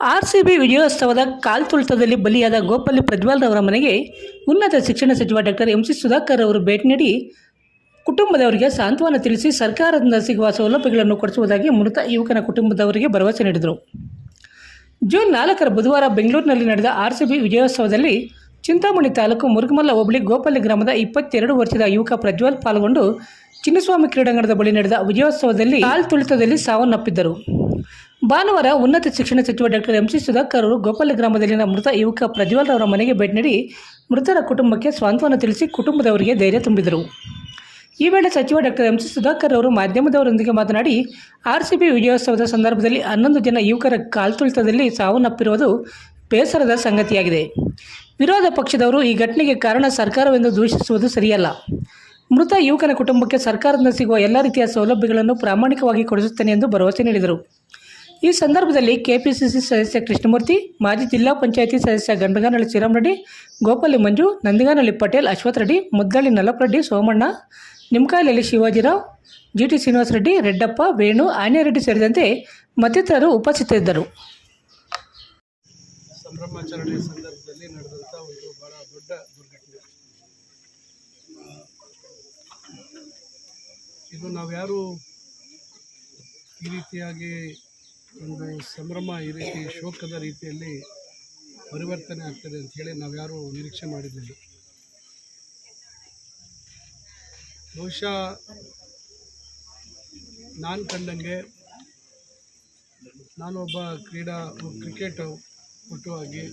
R C B ವಿಜಯೋತ್ಸವದ ಕಾಲ್ತುಳಿತದಲ್ಲಿ ಬಲಿಯಾದ ಗೋಪಲ್ಲಿ ಪ್ರಜ್ವಾಲ್ ಅವರ ಮನೆಗೆ ಉನ್ನತ ಶಿಕ್ಷಣ ಸಚಿವ ಡಾಕ್ಟರ್ ಎಂ ಸಿ ಸುಧಾಕರ್ ಅವರು ಭೇಟಿ ನೀಡಿ ಕುಟುಂಬದವರಿಗೆ ಸಾಂತ್ವನ ತಿಳಿಸಿ ಸರ್ಕಾರದಿಂದ ಸಿಗುವ ಸೌಲಭ್ಯಗಳನ್ನು ಕೊಡಿಸುವುದಾಗಿ ಮೃತ ಯುವಕನ ಕುಟುಂಬದವರಿಗೆ ಭರವಸೆ ನೀಡಿದರು. ಜೂನ್ ನಾಲ್ಕರ ಬುಧವಾರ ಬೆಂಗಳೂರಿನಲ್ಲಿ ನಡೆದ ಆರ್ ಸಿ ಬಿ ವಿಜಯೋತ್ಸವದಲ್ಲಿ ಚಿಂತಾಮಣಿ ತಾಲೂಕು ಮುರುಗಮಲ್ಲ ಹೋಬಳಿ ಗೋಪಲ್ಲಿ ಗ್ರಾಮದ ಇಪ್ಪತ್ತೆರಡು ವರ್ಷದ ಯುವಕ ಪ್ರಜ್ವಲ್ ಪಾಲ್ಗೊಂಡು ಚಿನ್ನಸ್ವಾಮಿ ಕ್ರೀಡಾಂಗಣದ ಬಳಿ ನಡೆದ ವಿಜಯೋತ್ಸವದಲ್ಲಿ ಕಾಲ್ತುಳಿತದಲ್ಲಿ ಸಾವನ್ನಪ್ಪಿದ್ದರು. ಭಾನುವಾರ ಉನ್ನತ ಶಿಕ್ಷಣ ಸಚಿವ ಡಾಕ್ಟರ್ ಎಂ ಸಿ ಸುಧಾಕರ್ ಅವರು ಗೋಪಾಲ ಗ್ರಾಮದಲ್ಲಿನ ಮೃತ ಯುವಕ ಪ್ರಜ್ವಲ್ ಅವರ ಮನೆಗೆ ಭೇಟಿ ನೀಡಿ ಮೃತರ ಕುಟುಂಬಕ್ಕೆ ಸಾಂತ್ವನ ತಿಳಿಸಿ ಕುಟುಂಬದವರಿಗೆ ಧೈರ್ಯ ತುಂಬಿದರು. ಈ ವೇಳೆ ಸಚಿವ ಡಾಕ್ಟರ್ ಎಂ ಸಿ ಸುಧಾಕರ್ ಅವರು ಮಾಧ್ಯಮದವರೊಂದಿಗೆ ಮಾತನಾಡಿ ಆರ್ ಸಿ ಬಿ ವಿಜಯೋತ್ಸವದ ಸಂದರ್ಭದಲ್ಲಿ ಹನ್ನೊಂದು ಜನ ಯುವಕರ ಕಾಲ್ತುಳಿತದಲ್ಲಿ ಸಾವನ್ನಪ್ಪಿರುವುದು ಬೇಸರದ ಸಂಗತಿಯಾಗಿದೆ. ವಿರೋಧ ಪಕ್ಷದವರು ಈ ಘಟನೆಗೆ ಕಾರಣ ಸರ್ಕಾರವೆಂದು ದೂಷಿಸುವುದು ಸರಿಯಲ್ಲ. ಮೃತ ಯುವಕನ ಕುಟುಂಬಕ್ಕೆ ಸರ್ಕಾರದಿಂದ ಸಿಗುವ ಎಲ್ಲ ರೀತಿಯ ಸೌಲಭ್ಯಗಳನ್ನು ಪ್ರಾಮಾಣಿಕವಾಗಿ ಕೊಡಿಸುತ್ತೇನೆ ಎಂದು ಭರವಸೆ ನೀಡಿದರು. ಈ ಸಂದರ್ಭದಲ್ಲಿ ಕೆಪಿಸಿಸಿ ಸದಸ್ಯ ಕೃಷ್ಣಮೂರ್ತಿ, ಮಾಜಿ ಜಿಲ್ಲಾ ಪಂಚಾಯಿತಿ ಸದಸ್ಯ ಗಂಡಗಾನಹಳ್ಳಿ ಶ್ರೀರಾಮರೆಡ್ಡಿ ಗೋಪಾಲಿ ಮಂಜು, ನಂದಿಗಾನಹಳ್ಳಿ ಪಟೇಲ್ ಅಶ್ವಥ್ ರೆಡ್ಡಿ, ಮುದ್ದಳ್ಳಿ ನಲ್ಲಪ್ಪರೆಡ್ಡಿ ಸೋಮಣ್ಣ ನಿಮ್ಕಾಯಲಲ್ಲಿ ಶಿವಾಜಿರಾವ್, ಜಿ ಟಿ ಶ್ರೀನಿವಾಸ ರೆಡ್ಡಿ, ರೆಡ್ಡಪ್ಪ, ವೇಣು ಆನೆರೆಡ್ಡಿ ಸೇರಿದಂತೆ ಮತ್ತಿತರರು ಉಪಸ್ಥಿತರಿದ್ದರು. ಸಂದರ್ಭದಲ್ಲಿ ನಡೆದಂಥ ಒಂದು ಬಹಳ ದೊಡ್ಡ ದುರ್ಘಟನೆ. ಇದು ನಾವ್ಯಾರು ಈ ರೀತಿಯಾಗಿ ಒಂದು ಸಂಭ್ರಮ ಈ ರೀತಿ ಶೋಕದ ರೀತಿಯಲ್ಲಿ ಪರಿವರ್ತನೆ ಆಗ್ತದೆ ಅಂತ ಹೇಳಿ ನಾವ್ಯಾರು ನಿರೀಕ್ಷೆ ಮಾಡಿರಲಿಲ್ಲ ಬಹುಶಃ ನಾನು ಕಂಡಂಗೆ ನಾನೊಬ್ಬ ಕ್ರೀಡಾ, ಕ್ರಿಕೆಟ್ ಪಟುವಾಗಿ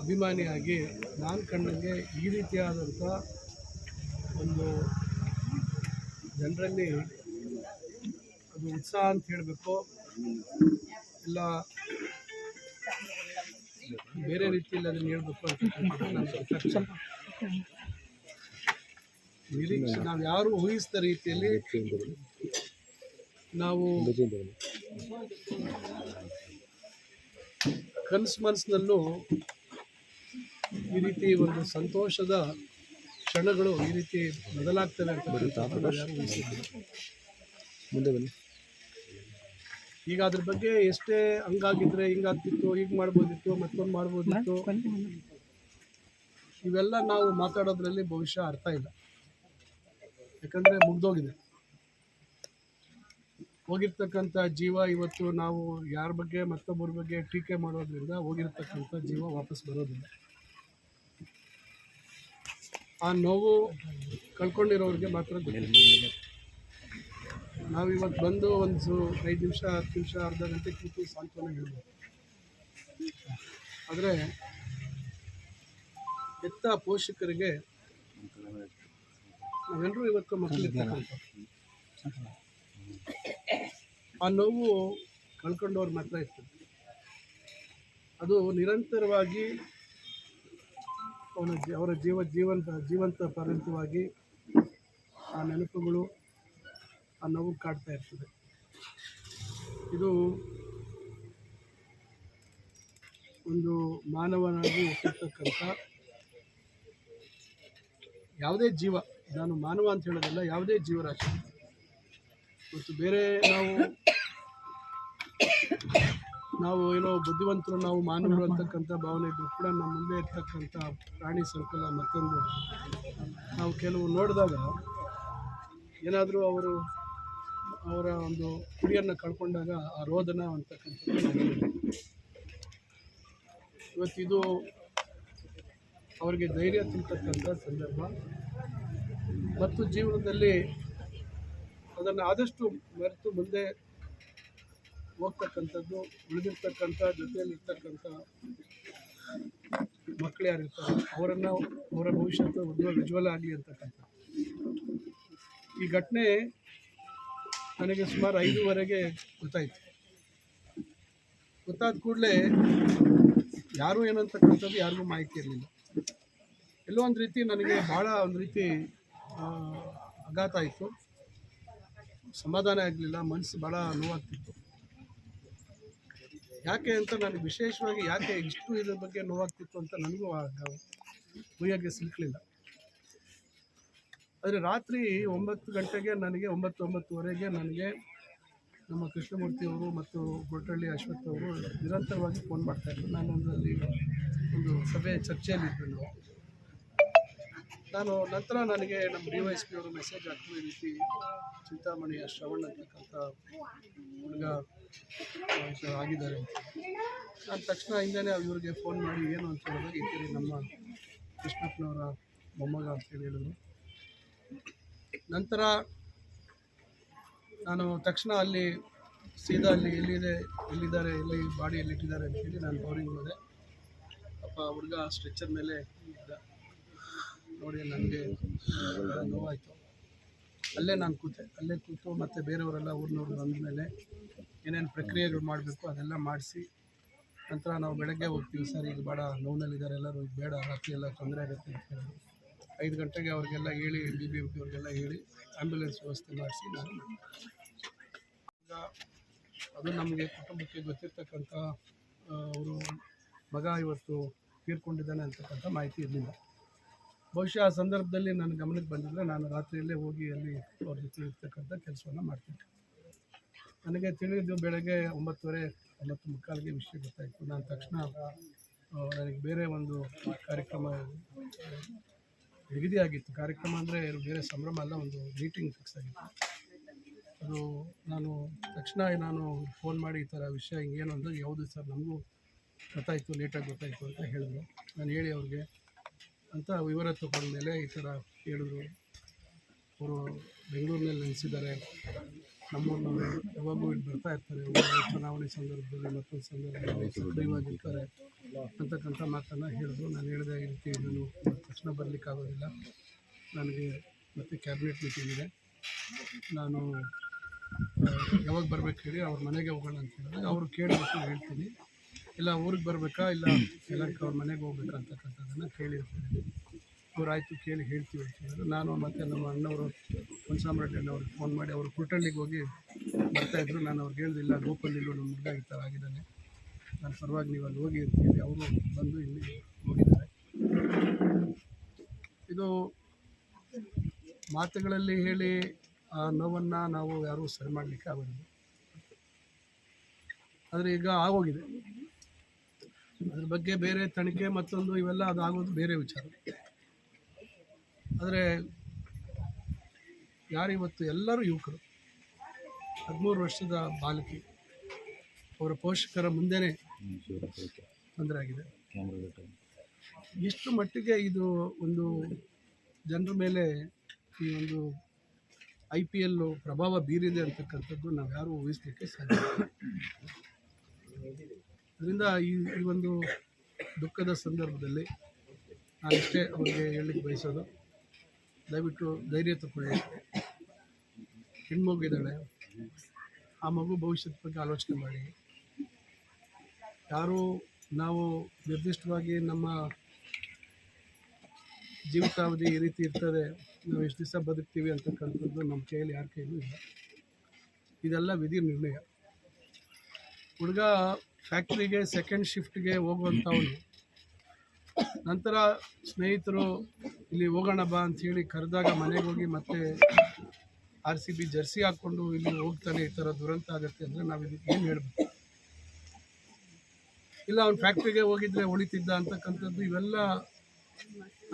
ಅಭಿಮಾನಿಯಾಗಿ ನಾನು ಕಂಡಂಗೆ ಈ ರೀತಿಯಾದಂಥ ಒಂದು ಜನರಲ್ಲಿ ಉತ್ಸಾಹ ಅಂತ ಹೇಳಬೇಕು. ಇಲ್ಲ, ಬೇರೆ ರೀತಿಯಲ್ಲಿ ಅದನ್ನು ಹೇಳಬೇಕು ಅಂತ. ನಿರೀಕ್ಷೆ, ನಾವು ಯಾರು ಊಹಿಸಿದ ರೀತಿಯಲ್ಲಿ ನಾವು ಕನಸು ಮನಸ್ಸಿನಲ್ಲೂ ಈ ರೀತಿ ಒಂದು ಸಂತೋಷದ ಕ್ಷಣಗಳು ಈ ರೀತಿ ಬದಲಾಗ್ತವೆ ಅಂತ ಮುಂದೆ ಬನ್ನಿ. ಈಗ ಅದ್ರ ಬಗ್ಗೆ ಎಷ್ಟೇ ಹಂಗಾಗಿದ್ರೆ ಹಿಂಗಾಗ್ತಿತ್ತು, ಹೀಗೆ ಮಾಡ್ಬೋದಿತ್ತು, ಮತ್ತೊಂದು ಮಾಡ್ಬೋದಿತ್ತು. ಇವೆಲ್ಲ ನಾವು ಮಾತಾಡೋದ್ರಲ್ಲಿ ಭವಿಷ್ಯ ಅರ್ಥ ಇಲ್ಲ. ಯಾಕಂದರೆ ಮುಗ್ದೋಗಿದೆ. ಹೋಗಿರ್ತಕ್ಕಂಥ ಜೀವ ಇವತ್ತು ನಾವು ಯಾರ ಬಗ್ಗೆ ಮತ್ತೊಬ್ಬರ ಬಗ್ಗೆ ಟೀಕೆ ಮಾಡೋದ್ರಿಂದ ಹೋಗಿರ್ತಕ್ಕಂಥ ಜೀವ ವಾಪಸ್ ಬರೋದಿಲ್ಲ. ಆ ನೋವು ಕಳ್ಕೊಂಡಿರೋರಿಗೆ ಮಾತ್ರ ಗೊತ್ತಿಲ್ಲ. ನಾವು ಇವತ್ತು ಬಂದು ಒಂದು ಐದು ನಿಮಿಷ ಹತ್ತು ನಿಮಿಷ ಅರ್ಧ ಗಂಟೆ ಕೂತು ಸಾಂತ್ವನ ಹೇಳ್ಬೋದು ಆದರೆ ಎತ್ತ ಪೋಷಕರಿಗೆ ನಾವೆಲ್ಲರೂ ಇವತ್ತು ಮಕ್ಕಳಿದ್ದಾರೆ ಆ ನೋವು ಕಳ್ಕೊಂಡವ್ರು ಮಾತ್ರ ಇರ್ತದೆ. ಅದು ನಿರಂತರವಾಗಿ ಅವನ ಅವರ ಜೀವ ಜೀವಂತ ಜೀವಂತ ಪರ್ಯಂತವಾಗಿ ಆ ನೆನಪುಗಳು ಆ ನೋವು ಕಾಡ್ತಾ ಇರ್ತದೆ. ಇದು ಒಂದು ಮಾನವನಾಗಿ ಹುಟ್ಟಿರ್ತಕ್ಕಂಥ ಯಾವುದೇ ಜೀವ, ನಾನು ಮಾನವ ಅಂತ ಹೇಳೋದಿಲ್ಲ, ಯಾವುದೇ ಜೀವರಾಶಿ. ಮತ್ತು ಬೇರೆ ನಾವು ನಾವು ಏನೋ ಬುದ್ಧಿವಂತರು, ನಾವು ಮಾನವರು ಅಂತಕ್ಕಂಥ ಭಾವನೆ ಇದ್ದರೂ ಕೂಡ ನಮ್ಮ ಮುಂದೆ ಇರ್ತಕ್ಕಂಥ ಪ್ರಾಣಿ ಸಂಕುಲ ಮತ್ತೊಂದು. ನಾವು ಕೆಲವು ನೋಡಿದಾಗ ಏನಾದರೂ ಅವರು ಅವರ ಒಂದು ಕುಡಿಯನ್ನು ಕಳ್ಕೊಂಡಾಗ ಆ ರೋದನ ಅಂತಕ್ಕಂಥದ್ದು. ಇವತ್ತಿದು ಅವರಿಗೆ ಧೈರ್ಯ ತುಂಬತಕ್ಕಂಥ ಸಂದರ್ಭ ಮತ್ತು ಜೀವನದಲ್ಲಿ ಅದನ್ನು ಆದಷ್ಟು ಮರೆತು ಮುಂದೆ ಹೋಗ್ತಕ್ಕಂಥದ್ದು, ಉಳಿದಿರ್ತಕ್ಕಂಥ ಜೊತೆಯಲ್ಲಿರ್ತಕ್ಕಂಥ ಮಕ್ಕಳು ಯಾರಿರ್ತಾರೆ ಅವರನ್ನು ಅವರ ಭವಿಷ್ಯದ ಉಜ್ವಲ ಉಜ್ವಲ ಆಗಲಿ ಅಂತಕ್ಕಂಥ ಈ ಘಟನೆ ನನಗೆ ಸುಮಾರು ಐದೂವರೆಗೆ ಗೊತ್ತಾಯಿತು. ಗೊತ್ತಾದ ಕೂಡಲೇ ಯಾರು ಏನಂತಕ್ಕಂಥದ್ದು ಯಾರಿಗೂ ಮಾಹಿತಿ ಇರಲಿಲ್ಲ. ಎಲ್ಲೋ ಒಂದು ರೀತಿ ನನಗೆ ಭಾಳ ಒಂದು ರೀತಿ ಆಘಾತ ಆಯಿತು. ಸಮಾಧಾನ ಆಗಲಿಲ್ಲ ಮನಸ್ಸು ಭಾಳ ನೋವಾಗ್ತಿತ್ತು. ಯಾಕೆ ಅಂತ ನನಗೆ ವಿಶೇಷವಾಗಿ ಯಾಕೆ ಇಷ್ಟು ಇದ್ರ ಬಗ್ಗೆ ನೋವಾಗ್ತಿತ್ತು ಅಂತ ನನಗೂ ಭೂಯಾಗೆ ಸಿಕ್ಕಲಿಲ್ಲ ಸಿಲ್ಕಲಿಲ್ಲ ಆದರೆ ರಾತ್ರಿ ಒಂಬತ್ತು ಗಂಟೆಗೆ ನನಗೆ ಒಂಬತ್ತು ಒಂಬತ್ತುವರೆಗೆ ನನಗೆ ನಮ್ಮ ಕೃಷ್ಣಮೂರ್ತಿಯವರು ಮತ್ತು ಗೊಟ್ಟಳ್ಳಿ ಅಶ್ವಥ್ ಅವರು ನಿರಂತರವಾಗಿ ಫೋನ್ ಮಾಡ್ತಾಯಿದ್ರು ನಾನು ಒಂದಲ್ಲಿ ಒಂದು ಸಭೆ ಚರ್ಚೆಯಲ್ಲಿದ್ದೆ ನಾವು ನಾನು. ನಂತರ ನನಗೆ ನಮ್ಮ ಡಿ ವೈ ಎಸ್ ಪಿ ಅವರು ಮೆಸೇಜ್ ಈ ರೀತಿ ಚಿಂತಾಮಣಿಯ ಶ್ರವಣ್ ಅಂತಕ್ಕಂಥ ಹುಡುಗ ಆಗಿದ್ದಾರೆ. ನಾನು ತಕ್ಷಣ ಹಿಂದೆ ಇವ್ರಿಗೆ ಫೋನ್ ಮಾಡಿ ಏನು ಅಂತ ಹೇಳಿದಾಗ ಈ ನಮ್ಮ ಕೃಷ್ಣಪ್ಪನವರ ಮೊಮ್ಮಗ ಅಂತೇಳಿ ಹೇಳಿದ್ರು. ನಂತರ ನಾನು ತಕ್ಷಣ ಅಲ್ಲಿ ಸೀದಾ ಅಲ್ಲಿ ಎಲ್ಲಿದೆ, ಎಲ್ಲಿದ್ದಾರೆ, ಎಲ್ಲಿ ಬಾಡಿ ಅಂತ ಹೇಳಿ ನಾನು ಬೋರಿಂಗ್ ಹೋದೆ ಅಪ್ಪ, ಹುಡುಗ ಸ್ಟ್ರೆಚ್ಚರ್ ಮೇಲೆ ಇದ್ದ. ನೋಡಿ, ನನಗೆ ನೋವಾಯಿತು. ಅಲ್ಲೇ ನಾನು ಕೂತೆ. ಅಲ್ಲೇ ಕೂತು ಮತ್ತು ಬೇರೆಯವರೆಲ್ಲ ಊರಿನವ್ರು ಬಂದ ಮೇಲೆ ಏನೇನು ಪ್ರಕ್ರಿಯೆಗಳು ಮಾಡಬೇಕು ಅದೆಲ್ಲ ಮಾಡಿಸಿ, ನಂತರ ನಾವು ಬೆಳಗ್ಗೆ ಹೋಗ್ತೀವಿ. ಸರ್ ಈಗ ಬೇಡ ನೋವಿನಲ್ಲಿದ್ದಾರೆ ಎಲ್ಲರೂ ಬೇಡ, ರಾತ್ರಿ ಎಲ್ಲ ತೊಂದರೆ ಆಗುತ್ತೆ ಅಂತ ಹೇಳಿದ್ರು ಐದು ಗಂಟೆಗೆ ಅವ್ರಿಗೆಲ್ಲ ಹೇಳಿ ಬಿ ಬಿ ಪಿ ಅವ್ರಿಗೆಲ್ಲ ಹೇಳಿ ಆ್ಯಂಬುಲೆನ್ಸ್ ವ್ಯವಸ್ಥೆ ಮಾಡಿಸಿ ನಾನು ಈಗ ಅದು ನಮಗೆ ಕುಟುಂಬಕ್ಕೆ ಗೊತ್ತಿರ್ತಕ್ಕಂಥ ಅವರು ಮಗ ಇವತ್ತು ತೀರ್ಕೊಂಡಿದ್ದಾನೆ ಅಂತಕ್ಕಂಥ ಮಾಹಿತಿ ಇರಲಿಲ್ಲ. ಬಹುಶಃ ಆ ಸಂದರ್ಭದಲ್ಲಿ ನನ್ನ ಗಮನಕ್ಕೆ ಬಂದಿದ್ದರೆ ನಾನು ರಾತ್ರಿಯಲ್ಲೇ ಹೋಗಿ ಅಲ್ಲಿ ಅವ್ರ ಜೊತೆ ಇರ್ತಕ್ಕಂಥ ಕೆಲಸವನ್ನು ಮಾಡ್ತಿದ್ದೆ ನನಗೆ ತಿಳಿದು ಬೆಳಗ್ಗೆ ಒಂಬತ್ತುವರೆ, ಒಂಬತ್ತು ಮುಕ್ಕಾಲಿಗೆ ವಿಷಯ ಗೊತ್ತಾಯಿತು. ನಾನು ತಕ್ಷಣ ನನಗೆ ಬೇರೆ ಒಂದು ಕಾರ್ಯಕ್ರಮ ನಿಗದಿಯಾಗಿತ್ತು ಕಾರ್ಯಕ್ರಮ ಅಂದರೆ ಬೇರೆ ಸಂಭ್ರಮ ಅಲ್ಲ, ಒಂದು ಮೀಟಿಂಗ್ ಫಿಕ್ಸ್ ಆಗಿತ್ತು. ಅದು ನಾನು ತಕ್ಷಣ ನಾನು ಫೋನ್ ಮಾಡಿ ಈ ಥರ ವಿಷಯ ಹಿಂಗೇನು ಅಂದರೆ ಯಾವುದು ಸರ್, ನಮಗೂ ಗೊತ್ತಾಯಿತು ಲೇಟಾಗಿ ಗೊತ್ತಾಯಿತು ಅಂತ ಹೇಳಿದ್ರು. ನಾನು ಹೇಳಿ ಅವ್ರಿಗೆ, ಅಂತ ವಿವರ ತಗೊಂಡ್ಮೇಲೆ ಈ ಥರ ಹೇಳಿದ್ರು. ಅವರು ಬೆಂಗಳೂರಿನಲ್ಲಿ ನೆಲೆಸಿದ್ದಾರೆ. ನಮ್ಮೂರಿನವರು ಯಾವಾಗೂ ಇಲ್ಲಿ ಬರ್ತಾ ಇರ್ತಾರೆ. ಚುನಾವಣೆ ಸಂದರ್ಭದಲ್ಲಿ ಮತ್ತೊಂದು ಸಂದರ್ಭದಲ್ಲಿ ಸಕ್ರಿಯವಾಗಿರ್ತಾರೆ ಅಂತಕ್ಕಂಥ ಮಾತನ್ನು ಹೇಳಿದ್ರು. ನಾನು ಹೇಳಿದೆ ಈ ರೀತಿ ನಾನು ತಕ್ಷಣ ಬರಲಿಕ್ಕಾಗೋದಿಲ್ಲ ನನಗೆ ಮತ್ತೆ ಕ್ಯಾಬಿನೆಟ್ ಮೀಟಿಂಗ್ ಇದೆ. ನಾನು ಯಾವಾಗ ಬರಬೇಕು ಹೇಳಿ ಅವ್ರ ಮನೆಗೆ ಹೋಗೋಣ ಅಂತ ಹೇಳಿದಾಗ ಅವರು ಕೇಳಬೇಕು ಹೇಳ್ತೀನಿ. ಇಲ್ಲ, ಊರಿಗೆ ಬರಬೇಕಾ? ಇಲ್ಲ ಎಲ್ಲಕ್ಕೆ ಅವ್ರ ಮನೆಗೆ ಹೋಗ್ಬೇಕಾ ಅಂತಕ್ಕಂಥದ್ದನ್ನು ಕೇಳಿರ್ತೀನಿ. ಅವ್ರು ಆಯಿತು ಕೇಳಿ ಹೇಳ್ತೀವಿ ಅಂತ ಹೇಳಿದ್ರು. ನಾನು ಮತ್ತು ನಮ್ಮ ಅಣ್ಣವರು ಹೊನ್ಸಾಮ್ರಾಟ್ ಅವ್ರಿಗೆ ಫೋನ್ ಮಾಡಿ, ಅವರು ಕುರ್ಟಳ್ಳಿಗೆ ಹೋಗಿ ಬರ್ತಾಯಿದ್ರು ನಾನು ಅವ್ರಿಗೆ ಹೇಳ್ದಿಲ್ಲ ಗೋಪಲ್ಲಿಲ್ಲೂ ನಮ್ಮ ಹುಡುಗ ಈ ಥರ ಆಗಿದ್ದಾನೆ. ನಾನು ಪರವಾಗಿ ನೀವು ಅಲ್ಲಿ ಹೋಗಿ ಇರ್ತೀವಿ ಅವರು ಬಂದು ಇಲ್ಲಿ ಹೋಗಿದ್ದಾರೆ. ಇದು ಮಾತುಗಳಲ್ಲಿ ಹೇಳಿ ಆ ನೋವನ್ನು ನಾವು ಯಾರೂ ಸರಿ ಮಾಡಲಿಕ್ಕೆ ಆಗೋದಿಲ್ಲ. ಆದರೆ ಈಗ ಆಗೋಗಿದೆ. ಅದ್ರ ಬಗ್ಗೆ ಬೇರೆ ತನಿಖೆ ಮತ್ತೊಂದು ಇವೆಲ್ಲ ಅದು ಆಗೋದು ಬೇರೆ ವಿಚಾರ. ಆದರೆ ಯಾರಿವತ್ತು ಎಲ್ಲರೂ ಯುವಕರು. ಹದಿಮೂರು ವರ್ಷದ ಬಾಲಕಿ. ಅವರ ಪೋಷಕರ ಮುಂದೆನೇ ತೊಂದರೆ ಆಗಿದೆ. ಎಷ್ಟು ಮಟ್ಟಿಗೆ ಇದು ಒಂದು ಜನರ ಮೇಲೆ ಈ ಒಂದು ಐ ಪಿ ಎಲ್ಲು ಪ್ರಭಾವ ಬೀರಿದೆ ಅಂತಕ್ಕಂಥದ್ದು ನಾವು ಯಾರೂ ಊಹಿಸ್ಲಿಕ್ಕೆ ಸಾಧ್ಯ. ಅದರಿಂದ ಈ ಈ ಒಂದು ದುಃಖದ ಸಂದರ್ಭದಲ್ಲಿ ನಾನಿಷ್ಟೇ ಅವರಿಗೆ ಹೇಳಲಿಕ್ಕೆ ಬಯಸೋದು. ದಯವಿಟ್ಟು ಧೈರ್ಯ ತಗೊಳ್ಳಿ ಹೆಣ್ಮಗುಗಿದ್ದಾಳೆ ಆ ಮಗು ಭವಿಷ್ಯದ ಬಗ್ಗೆ ಆಲೋಚನೆ ಮಾಡಿ. ಯಾರು ನಾವು ನಿರ್ದಿಷ್ಟವಾಗಿ ನಮ್ಮ ಜೀವಿತಾವಧಿ ಈ ರೀತಿ ಇರ್ತದೆ, ನಾವು ಎಷ್ಟು ದಿವಸ ಬದುಕ್ತೀವಿ ಅಂತಕ್ಕಂಥದ್ದು ನಮ್ಮ ಕೈಯಲ್ಲಿ ಯಾರ ಕೈಯಲ್ಲೂ ಇಲ್ಲ. ಇದೆಲ್ಲ ವಿಧಿ ನಿರ್ಣಯ. ಹುಡುಗ ಫ್ಯಾಕ್ಟ್ರಿಗೆ ಸೆಕೆಂಡ್ ಶಿಫ್ಟ್ಗೆ ಹೋಗುವಂಥವನು, ನಂತರ ಸ್ನೇಹಿತರು ಇಲ್ಲಿ ಹೋಗೋಣ ಬಾ ಅಂಥೇಳಿ ಕರೆದಾಗ ಮನೆಗೆ ಹೋಗಿ ಮತ್ತೆ ಆರ್ ಸಿ ಬಿ ಜರ್ಸಿ ಹಾಕ್ಕೊಂಡು ಇಲ್ಲಿ ಹೋಗ್ತಾನೆ ಈ ಥರ ದುರಂತ ಆಗುತ್ತೆ ಅಂದರೆ ನಾವು ಇದಕ್ಕೆ ಏನು ಹೇಳ್ಬೇಕು? ಇಲ್ಲ, ಅವ್ನು ಫ್ಯಾಕ್ಟ್ರಿಗೆ ಹೋಗಿದ್ರೆ ಉಳಿತಿದ್ದ ಅಂತಕ್ಕಂಥದ್ದು ಇವೆಲ್ಲ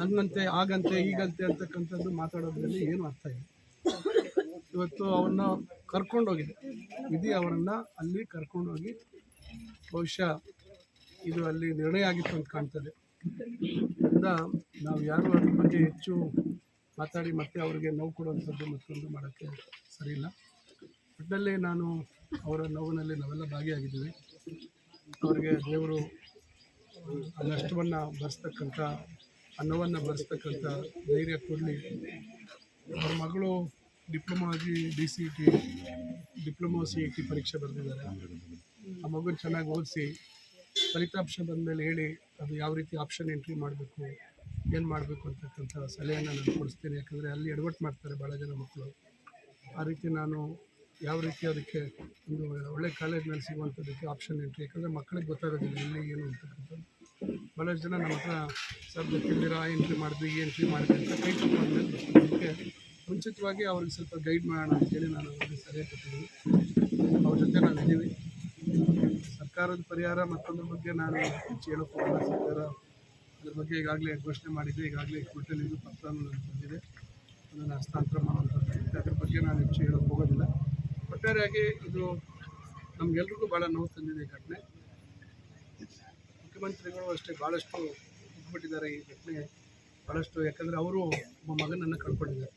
ಹಂಗಂತೆ ಆಗಂತೆ ಈಗಂತೆ ಅಂತಕ್ಕಂಥದ್ದು ಮಾತಾಡೋದ್ರಲ್ಲಿ ಏನು ಅರ್ಥ ಇಲ್ಲ. ಇವತ್ತು ಅವನ್ನ ಕರ್ಕೊಂಡೋಗಿದೆ ವಿಧಿ ಅವರನ್ನು ಅಲ್ಲಿ ಕರ್ಕೊಂಡೋಗಿ ಬಹುಶಃ ಇದು ಅಲ್ಲಿ ನಿರ್ಣಯ ಆಗಿತ್ತು ಅಂತ ಕಾಣ್ತದೆ. ಅದರಿಂದ ನಾವು ಯಾರು ಅದ್ರ ಬಗ್ಗೆ ಹೆಚ್ಚು ಮಾತಾಡಿ ಮತ್ತೆ ಅವರಿಗೆ ನೋವು ಕೊಡುವಂಥದ್ದು ಮತ್ತೊಂದು ಮಾಡೋಕ್ಕೆ ಸರಿಯಿಲ್ಲ. ಒಟ್ಟಿನಲ್ಲಿ ನಾನು ಅವರ ನೋವಿನಲ್ಲಿ ನಾವೆಲ್ಲ ಭಾಗಿಯಾಗಿದ್ದೀವಿ. ಅವರಿಗೆ ದೇವರು ನಷ್ಟವನ್ನು ಭರಿಸ್ತಕ್ಕಂಥ ಆ ನೋವನ್ನು ಭರಿಸ್ತಕ್ಕಂಥ ಧೈರ್ಯ ಕೊಡಲಿ. ಅವ್ರ ಮಗಳು ಡಿಪ್ಲೊಮಾ ಆಗಿ D C T, diploma C E T ಪರೀಕ್ಷೆ ಬರೆದಿದ್ದಾರೆ. ಆ ಮಗುನ ಚೆನ್ನಾಗಿ ಓದಿಸಿ, ಫಲಿತಾಂಶ ಬಂದಮೇಲೆ ಹೇಳಿ ಅದು ಯಾವ ರೀತಿ ಆಪ್ಷನ್ ಎಂಟ್ರಿ ಮಾಡಬೇಕು ಏನು ಮಾಡಬೇಕು ಅಂತಕ್ಕಂಥ ಸಲಹೆಯನ್ನು ನಾನು ಕೊಡಿಸ್ತೀನಿ. ಯಾಕಂದರೆ ಅಲ್ಲಿ ಎಡವಟ್ಟು ಮಾಡ್ತಾರೆ ಭಾಳ ಜನ ಮಕ್ಕಳು ಆ ರೀತಿ ನಾನು ಯಾವ ರೀತಿ ಅದಕ್ಕೆ ಒಂದು ಒಳ್ಳೆ ಕಾಲೇಜ್ನಲ್ಲಿ ಸಿಗುವಂಥದ್ದಕ್ಕೆ ಆಪ್ಷನ್ ಎಂಟ್ರಿ ಯಾಕಂದರೆ ಮಕ್ಕಳಿಗೆ ಗೊತ್ತಾಗೋದಿಲ್ಲ ಇಲ್ಲಿ ಏನು ಅಂತಕ್ಕಂಥದ್ದು. ಭಾಳಷ್ಟು ಜನ ನಮ್ಮ ಹತ್ರ ಸರ್ ಗೊತ್ತಿಲ್ದಿರ ಆ ಎಂಟ್ರಿ ಮಾಡಿದ್ವಿ ಈ ಎಂಟ್ರಿ ಮಾಡಿದ್ವಿ ಅಂತ ಕೈ ಮುಂಚಿತವಾಗಿ ಅವ್ರಿಗೆ ಸ್ವಲ್ಪ ಗೈಡ್ ಮಾಡೋಣ ಅಂತೇಳಿ ನಾನು ಅವ್ರಿಗೆ ಸಲಹೆ ಕೊಟ್ಟಿದ್ದೀನಿ. ಅವ್ರ ಜೊತೆ ನಾವು ಇದ್ದೀವಿ ಸರ್ಕಾರದ ಪರಿಹಾರ ಮತ್ತೊಂದ್ರ ಬಗ್ಗೆ ನಾನು ಹೆಚ್ಚು ಹೇಳೋಕೆ ಹೋಗಲ್ಲ. ಸರ್ಕಾರ ಅದ್ರ ಬಗ್ಗೆ ಈಗಾಗಲೇ ಘೋಷಣೆ ಮಾಡಿದೆ ಈಗಾಗಲೇ ಕೋರ್ಟಲ್ಲಿ ಇದು ನನಗೆ ಬಂದಿದೆ ಅದನ್ನು ಹಸ್ತಾಂತರ ಮಾಡುವಂಥದ್ದು ಅದ್ರ ಬಗ್ಗೆ ನಾನು ಹೆಚ್ಚು ಹೇಳೋಕೆ ಹೋಗೋದಿಲ್ಲ. ಒಟ್ಟಾರೆಯಾಗಿ ಇದು ನಮಗೆಲ್ರಿಗೂ ಭಾಳ ನೋವು ತಂದಿದೆ ಈ ಘಟನೆ. ಮುಖ್ಯಮಂತ್ರಿಗಳು ಅಷ್ಟೇ ಭಾಳಷ್ಟು ಇಟ್ಬಿಟ್ಟಿದ್ದಾರೆ ಈ ಘಟನೆ. ಭಾಳಷ್ಟು ಯಾಕಂದರೆ ಅವರು ಒಬ್ಬ ಮಗನನ್ನು ಕಳ್ಕೊಂಡಿದ್ದಾರೆ.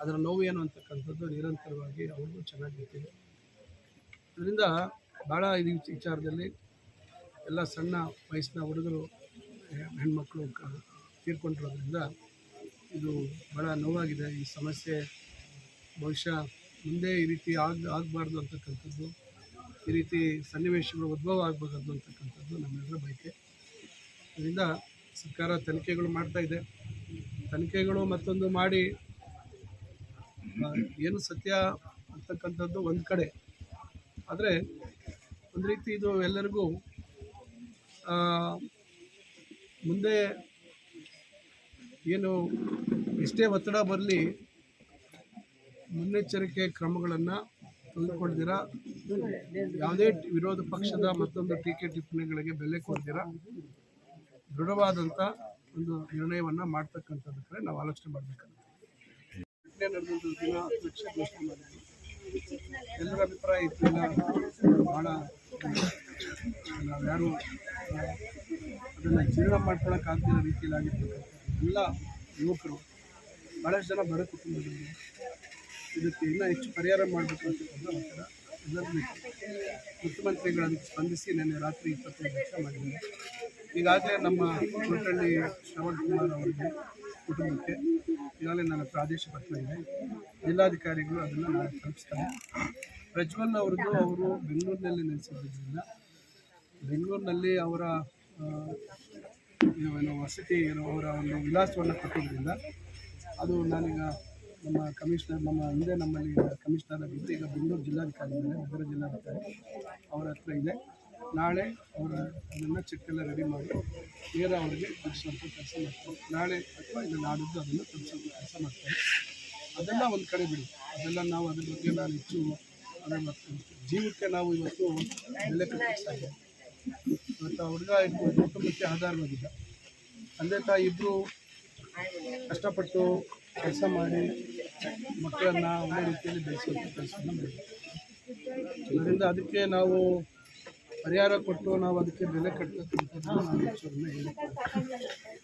ಅದರ ನೋವು ಏನು ಅಂತಕ್ಕಂಥದ್ದು ನಿರಂತರವಾಗಿ ಅವ್ರಿಗೂ ಚೆನ್ನಾಗಿ ಗೊತ್ತಿದೆ. ಅದರಿಂದ ಭಾಳ ಇದು ವಿಚಾರದಲ್ಲಿ ಎಲ್ಲ ಸಣ್ಣ ವಯಸ್ಸಿನ ಹುಡುಗರು ಹೆ- ಹೆಣ್ಮಕ್ಳು ಕ, ತೀರ್ಕೊಂಡಿರೋದ್ರಿಂದ ಇದು ಭಾಳ ನೋವಾಗಿದೆ. ಈ ಸಮಸ್ಯೆ ಬಹುಶಃ ಮುಂದೆ ಈ ರೀತಿ ಆಗ, ಆಗಬಾರ್ದು ಅಂತಕ್ಕಂಥದ್ದು, ಈ ರೀತಿ ಸನ್ನಿವೇಶಗಳು ಉದ್ಭವ ಆಗಬಾರ್ದು ಅಂತಕ್ಕಂಥದ್ದು ನಮ್ಮೆಲ್ಲರ ಬಯಕೆ. ಅದರಿಂದ ಸರ್ಕಾರ ತನಿಖೆಗಳು ಮಾಡ್ತಾ ಇದೆ. ತನಿಖೆಗಳು ಮತ್ತೊಂದು ಮಾಡಿ ಏನು ಸತ್ಯ ಅಂತಕ್ಕಂಥದ್ದು ಒಂದು ಕಡೆ. ಆದರೆ ಒಂದು ರೀತಿ ಇದು ಎಲ್ಲರಿಗೂ ಮುಂದೆ ಏನು ಎಷ್ಟೇ ಒತ್ತಡ ಬರಲಿ ಮುನ್ನೆಚ್ಚರಿಕೆ ಕ್ರಮಗಳನ್ನು ತೆಗೆದುಕೊಳ್ದಿರ ಯಾವುದೇ ವಿರೋಧ ಪಕ್ಷದ ಮತ್ತೊಂದು ಟೀಕೆ ಟಿಪ್ಪಣಿಗಳಿಗೆ ಬೆಲೆ ಕೊಡ್ದಿರ ದೃಢವಾದಂಥ ಒಂದು ನಿರ್ಣಯವನ್ನು ಮಾಡ್ತಕ್ಕಂಥದ್ದು ಕಡೆ ನಾವು ಆಲೋಚನೆ ನಡೆದಂಥ ದಿನ ಎಲ್ಲರ ಅಭಿಪ್ರಾಯ ಇತ್ತು ಭಾಳ ಭಾಳ ನಾವ್ಯಾರು ಅದನ್ನು ಜೀರ್ಣ ಮಾಡ್ಕೊಳಕ್ಕಾಗದಿರೋ ರೀತಿಯಲ್ಲಿ ಆಗಿರ್ತಕ್ಕಂಥ ಎಲ್ಲ ಯುವಕರು ಭಾಳಷ್ಟು ಜನ ಬಡ ಕುಟುಂಬದಲ್ಲಿ ಇದಕ್ಕೆ ಇನ್ನೂ ಹೆಚ್ಚು ಪರಿಹಾರ ಮಾಡಬೇಕು ಅಂತಕ್ಕಂಥ ಒತ್ತಡ ಎಲ್ಲರಿಗೂ ಮುಖ್ಯಮಂತ್ರಿಗಳನ್ನು ಸ್ಪಂದಿಸಿ ನಿನ್ನೆ ರಾತ್ರಿ ಇಪ್ಪತ್ತೈದು ಲಕ್ಷ ಮಾಡಿದ್ದೀನಿ ಈಗಾಗಲೇ ನಮ್ಮ ಕೋಟಳ್ಳಿ ಶ್ರವಣ್ ಕುಮಾರ್ ಅವರಿಗೆ ಕುಟುಂಬಕ್ಕೆ ಈಗಾಗಲೇ ನನ್ನ ಪ್ರಾದೇಶಿಕ ಪತ್ರ ಇದೆ. ಜಿಲ್ಲಾಧಿಕಾರಿಗಳು ಅದನ್ನು ನಾನು ತಲುಪಿಸ್ತಾರೆ. ಪ್ರಜ್ವಲ್ ಅವ್ರದ್ದು ಅವರು ಬೆಂಗಳೂರಿನಲ್ಲಿ ನೆಲೆಸಿದ್ದರಿಂದ ಬೆಂಗಳೂರಿನಲ್ಲಿ ಅವರ ಏನು ವಸತಿ ಅವರ ಒಂದು ವಿಳಾಸವನ್ನು ಕೊಟ್ಟಿದ್ದರಿಂದ ಅದು ನಾನೀಗ ನಮ್ಮ ಕಮಿಷನರ್, ನಮ್ಮ ಹಿಂದೆ ನಮ್ಮಲ್ಲಿ ಕಮಿಷನರ್ ಆಗಿದ್ದು ಈಗ ಬೆಂಗಳೂರು ಜಿಲ್ಲಾಧಿಕಾರಿ ಇದೆ ನಗರ ಜಿಲ್ಲಾಧಿಕಾರಿ ಅವರ ಹತ್ರ ಇದೆ. ನಾಳೆ ಅವರ ಅದನ್ನು ಚೆಕ್ ರೆಡಿ ಮಾಡಿ ನೇರ ಅವರಿಗೆ ತಲುಪಿಸುವಂಥ ಕೆಲಸ ಮಾಡ್ತಾರೆ. ನಾಳೆ ಅಥವಾ ಇಲ್ಲ ನಾಡಿದ್ದು ಅದನ್ನು ತಲುಪಿಸುವಂಥ ಕೆಲಸ ಮಾಡ್ತಾರೆ. ಅದೆಲ್ಲ ಒಂದು ಕಡೆ ಬಿಡಿ. ಅದೆಲ್ಲ ನಾವು ಅದ್ರ ಬಗ್ಗೆ ನಾನು ಹೆಚ್ಚು ಅದನ್ನು ಜೀವಕ್ಕೆ ನಾವು ಇವತ್ತು ಬೆಲೆ ಕೆಲಸ ಸಾಧ್ಯ ಆ ಹುಡುಗ ಕುಟುಂಬಕ್ಕೆ ಆಧಾರವಾಗಿದ್ದ ತಂದೆ ತಾಯಿ ಇಬ್ಬರು ಕಷ್ಟಪಟ್ಟು ಕೆಲಸ ಮಾಡಿ ಮಕ್ಕಳನ್ನು ಒಳ್ಳೆ ರೀತಿಯಲ್ಲಿ ಬೆಳೆಸುವಂಥ ಕೆಲಸವನ್ನು ಅದರಿಂದ ಅದಕ್ಕೆ ನಾವು ಪರಿಹಾರ ಕೊಟ್ಟು ನಾವು ಅದಕ್ಕೆ ಬೆಲೆ ಕಟ್ಟತಕ್ಕಂಥದ್ದು ನಾನು ಹೇಳಿಕ್ಕೆ